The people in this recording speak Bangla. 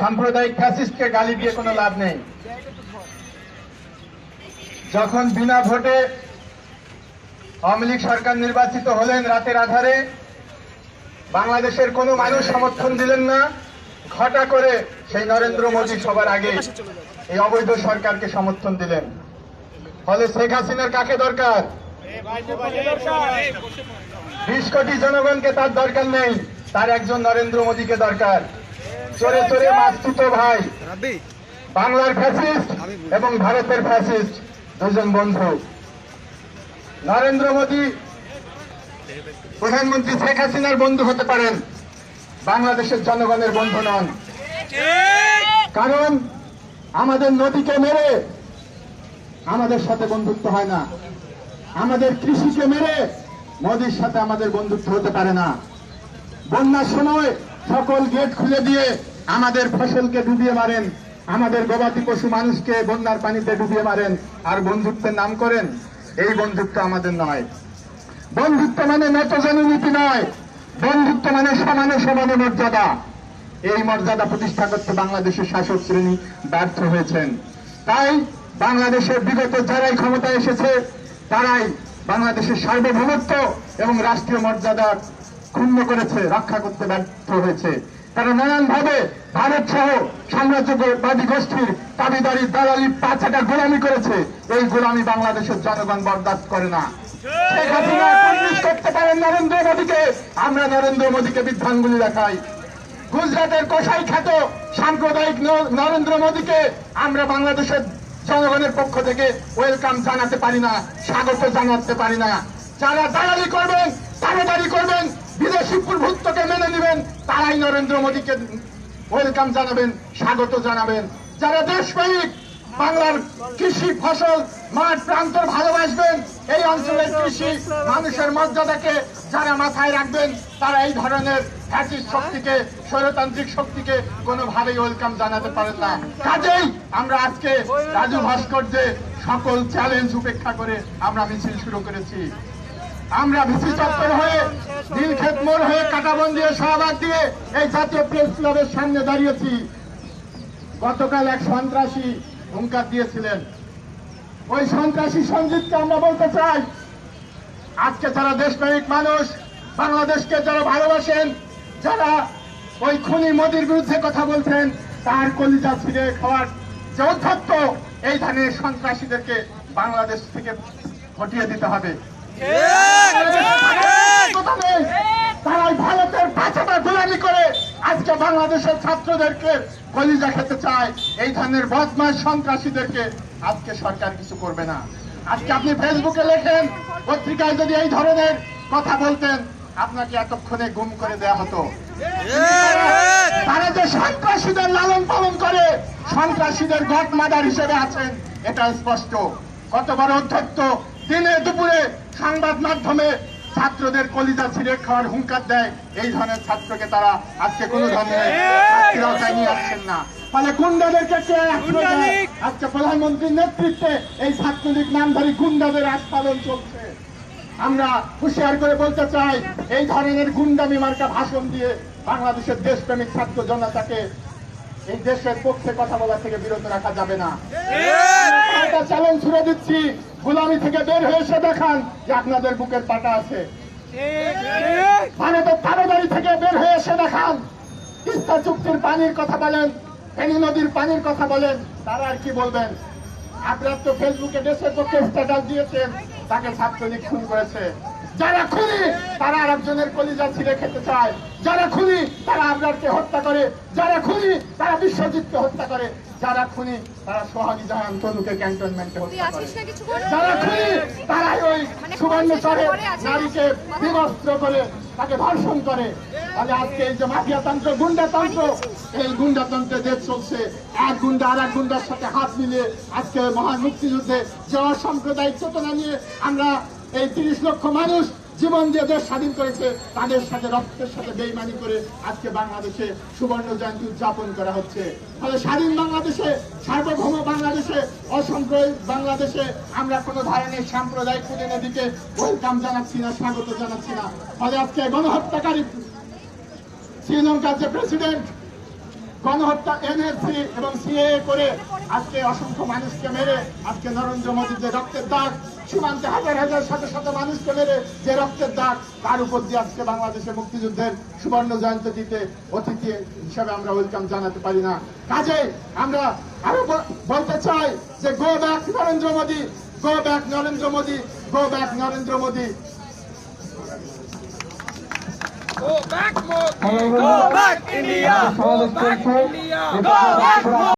সাম্প্রদায়িক ফ্যাসিস্টকে গালি দিয়ে কোনো লাভ নেই। যখন বিনা ভোটে আওয়ামী লীগ সরকার নির্বাচিত হলেন রাতের আধারে, বাংলাদেশের কোনো মানুষ সমর্থন দিলেন না। ঘটা করে সেই নরেন্দ্র মোদী সবার আগে এই অবৈধ সরকারকে সমর্থন দিলেন। ফলে শেখ হাসিনার কাকে দরকার? বিশ কোটি জনগণকে তার দরকার নেই। তার একজন নরেন্দ্র মোদীকে দরকার। চোরে চোরে মাস্তুত ভাই। বাংলার ফ্যাসিস্ট এবং ভারতের ফ্যাসিস্ট দুজন বন্ধু। নরেন্দ্র মোদী প্রধানমন্ত্রী শেখ হাসিনার বন্ধু হতে পারেন। বাংলাদেশের জনগণের বন্ধু নন। কারণ আমাদের নদীকে মেরে আমাদের সাথে বন্ধুত্ব হয় না। আমাদের কৃষিকে মেরে মোদির সাথে আমাদের বন্ধুত্ব হতে পারে না। বন্যার সময় সকল গেট খুলে দিয়ে আমাদের ফসলকে ডুবিয়ে মারেন। আমাদের গবাদি পশু মানুষকে বন্যার পানিতে ডুবিয়ে মারেন। আর বন্ধুত্বের নাম করেন, এই বন্ধুত্ব আমাদের নয়। বন্ধুত্ব মানে নতজনী নীতি নয়। বন্ধুত্ব মানে সমানে সমানে মর্যাদা। এই মর্যাদা প্রতিষ্ঠা করতে বাংলাদেশের শাসক শ্রেণি ব্যর্থ হয়েছেন। তাই বাংলাদেশের বিগত যারাই ক্ষমতায় এসেছে, তারাই বাংলাদেশের সার্বভৌমত্ব এবং রাষ্ট্রীয় মর্যাদা ক্ষুণ্ণ করেছে, রক্ষা করতে ব্যর্থ হয়েছে। তারা নানানভাবে ভারত সহ সাম্রাজ্যবাদী গোষ্ঠীর দাবিদারি দালালি পাঁচাটা গোলামি করেছে। এই গোলামি বাংলাদেশের জনগণ বরদাস্ত করে না। শেখ হাসিনা নরেন্দ্র মোদীকে। আমরা নরেন্দ্র মোদীকে বিভ্রাঙ্গুলি দেখাই। গুজরাটের কষাই খ্যাত সাম্প্রদায়িক নরেন্দ্র মোদীকে আমরা বাংলাদেশের জনগণের পক্ষ থেকে ওয়েলকাম জানাতে পারি না, স্বাগত জানাতে পারি না। যারা দালালি করবেন দাবিদারি করবেন বিদেশি প্রভুত্বকে মেনে নেবেন, তারাই নরেন্দ্র মোদীকে ওয়েলকাম জানাবেন, স্বাগত জানাবেন। যারা দেশপ্রেমিক, বাংলার কৃষি ফসল, মাঠ প্রান্তর ভালোবাসবেন, এই অঞ্চলের কৃষি মানুষের মর্যাদাকে যারা মাথায় রাখবেন, তারা এই ধরনের ফ্যাসিস্ট শক্তিকে, স্বৈরতান্ত্রিক শক্তিকে কোনোভাবেই ওয়েলকাম জানাতে পারেন না। কাজেই আমরা আজকে রাজু ভাস্কর্যে সকল চ্যালেঞ্জ উপেক্ষা করে আমরা মিছিল শুরু করেছি। আমরা ভিসি চত্বর হয়ে নীলক্ষেত মোড় হয়ে কাটাবন্দি হয়ে শাহবাগ দিয়ে এই জাতীয় প্রেস ক্লাবের সামনে দাঁড়িয়েছি। গতকাল এক সন্ত্রাসী হুঙ্কার দিয়েছিলেন। ওই সন্ত্রাসী সঞ্জিতকে আমরা বলতে চাই, আজকে যারা দেশপ্রেমিক মানুষ, বাংলাদেশকে যারা ভালোবাসেন, যারা ওই খুনি মোদির বিরুদ্ধে কথা বলছেন, তার কলিজা ছিঁড়ে খাওয়ার যে অধ্যক্ষ এই ধরনের সন্ত্রাসীদেরকে বাংলাদেশ থেকে হটিয়ে দিতে হবে। তারাই ভারতের করে আজকে বাংলাদেশের ছাত্রদেরকে কলিজা খেতে চায়। এই ধরনের বদমাস সন্ত্রাসীদেরকে আজকে সরকার কিছু করবে না আজকে আপনি ফেসবুকে লেখেন পত্রিকায় যদি এই ধরনের কথা বলতেন আপনাকে এতক্ষণে গুম করে দেয়া হতো। তারা যে সন্ত্রাসীদের লালন পালন করে সন্ত্রাসীদের গট মাদার হিসেবে আছেন। এটা স্পষ্ট। কত বড় অধ্যক্ষ? দিনে দুপুরে সংবাদ মাধ্যমে ছাত্রদের কলিজা ছিঁড়ে খাওয়ার হুঙ্কার দেয়। এই ধরনের ছাত্রকে তারা আজকে কোন ধরনের নিয়ে আসছেন না। ফলে গুন্ডাদেরকে? আজকে প্রধানমন্ত্রীর নেতৃত্বে এই ছাত্রলীগ নামধারী গুন্ডাদের আস্ফালন চলছে। আমরা হুঁশিয়ার করে বলতে চাই এই ধরনের গুন্ডামি মার্কা ভাষণ দিয়ে বাংলাদেশের দেশপ্রেমিক ছাত্র জনতাকে এই দেশের পক্ষে কথা বলা থেকে বিরত রাখা যাবে না। চ্যালেঞ্জ ছুড়ে দিচ্ছি। গুলামি থেকে বের হয়ে এসে দেখান যে আপনাদের বুকের পাটা আছে। ভারতের তারাবাড়ি থেকে বের হয়ে এসে দেখান। তিস্তা চুক্তির পানির কথা বলেন, ফেনী নদীর পানির কথা বলেন, তারা আর কি বলবেন? আপনার তো ফেসবুকে দেশের পক্ষে স্ট্যাটাস দিয়েছেন, তাকে ছাত্রলীগ খুন করেছে। যারা খুনি, তারা আরেকজনের কলিজা ছিঁড়ে খেতে চায়। যারা খুনি, তারা আপনারকে হত্যা করে। যারা খুনি, তারা বিশ্বজিৎকে হত্যা করে। যারা খুনি তারা সোহাগী জাহান তনুকে ক্যান্টনমেন্টে যারা খুনি তারাই ওই মানে সুবর্ণচরে পরে আছে। নারীকে বিবস্ত্র করে তাকে ধর্ষণ করে। তাহলে আজকে এই যে মাফিয়াতন্ত্র গুন্ডাতন্ত্র এই গুন্ডাতন্ত্রে দেশ চলছে। এক গুন্ডা আর এক গুন্ডার সাথে হাত মিলিয়ে আজকে মহান মুক্তিযুদ্ধে যে অসাম্প্রদায়িক চেতনা নিয়ে আমরা এই তিরিশ লক্ষ মানুষ জীবন দিয়ে দেশ স্বাধীন করেছে, তাদের সাথে, রক্তের সাথে বেইমানি করে আজকে বাংলাদেশে সুবর্ণ জয়ন্তী উদযাপন করা হচ্ছে। ফলে স্বাধীন বাংলাদেশে, সার্বভৌম বাংলাদেশে অসাম্প্রদায়িক বাংলাদেশে আমরা কোনো ধরনের সাম্প্রদায়িক প্রতিনিধিকে ওয়েলকাম জানাচ্ছি না, স্বাগত জানাচ্ছি না। ফলে আজকে গণহত্যাকারী শ্রীলঙ্কার যে প্রেসিডেন্ট, গণহত্যা এনএসসি এবং সিএ করে আজকে অসংখ্য মানুষকে মেরে, আজকে নরেন্দ্র মোদীর যে রক্তের দাগ সীমান্তে হাজার হাজার শত শত মানুষকে মেরে যে রক্তের দাগ তার উপর দিয়ে আজকে বাংলাদেশের মুক্তিযুদ্ধের সুবর্ণ জয়ন্তীতে অতিথি হিসাবে আমরা ওয়েলকাম জানাতে পারি না কাজে আমরা আরও বলতে চাই যে go back Narendra Modi go back Narendra Modi go back Narendra Modi Go back, Modi! Go back, India! Go back, India! Go back, Modi!